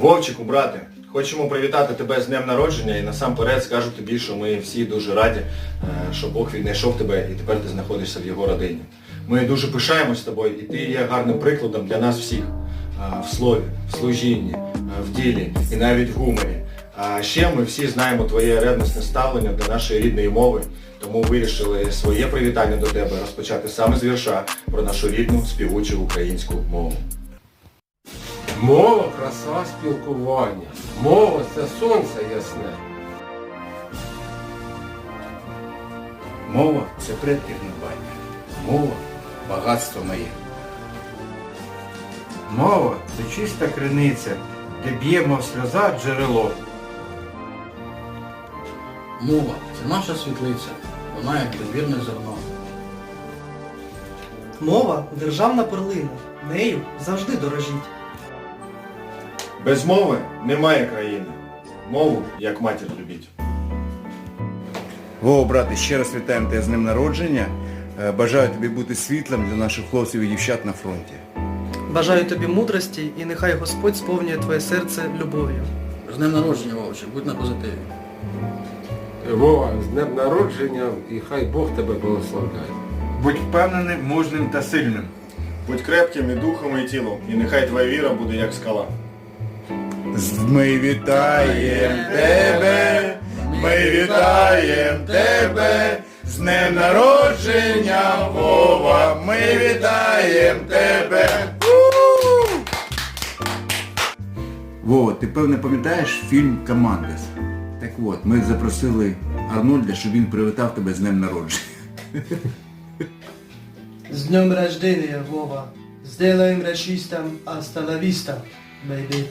Вовчику, брате, хочемо привітати тебе з днем народження і насамперед скажу тобі, що ми всі дуже раді, е, що Бог віднайшов тебе і тепер ти знаходишся в його родині. Ми дуже пишаємось тобою і ти є гарним прикладом для нас всіх е, в слові, в служінні, е, в ділі і навіть в гуморі. А ще ми всі знаємо твоє ревностне ставлення до нашої рідної мови, тому вирішили своє привітання до тебе розпочати саме з вірша про нашу рідну співучу українську мову. Мова краса спілкування. Мова це сонце ясне. Мова це предків надбання. Мова багатство моє. Мова це чиста криниця, де б'є, мов сльоза джерело. Мова це наша світлиця, вона як підвірне зерно. Мова державна перлина, нею завжди дорожіть. Без мови немає країни. Мову, як матір любіть. Вова, брате, ще раз вітаємо тебе з днем народження. Е, Бажаю тобі бути світлом для наших хлопців і дівчат на фронті. Бажаю тобі мудрості і нехай Господь сповнює твоє серце любов'ю. З днем народження, Вовчик, будь на позитиві. Вова, з днем народження і хай Бог тебе благословляє. Будь впевненим, мужним та сильним. Будь крепким і духом, і тілом, і нехай твоя віра буде як скала. Ми вітаємо тебе, ми вітаємо тебе, з днем народження, Вова, ми вітаємо тебе. Вова, ти певне пам'ятаєш фільм Командос? Так от, ми запросили Арнольда, щоб він привітав тебе з днем народження. З днем рождения, Вова. Сделаем hasta la baby.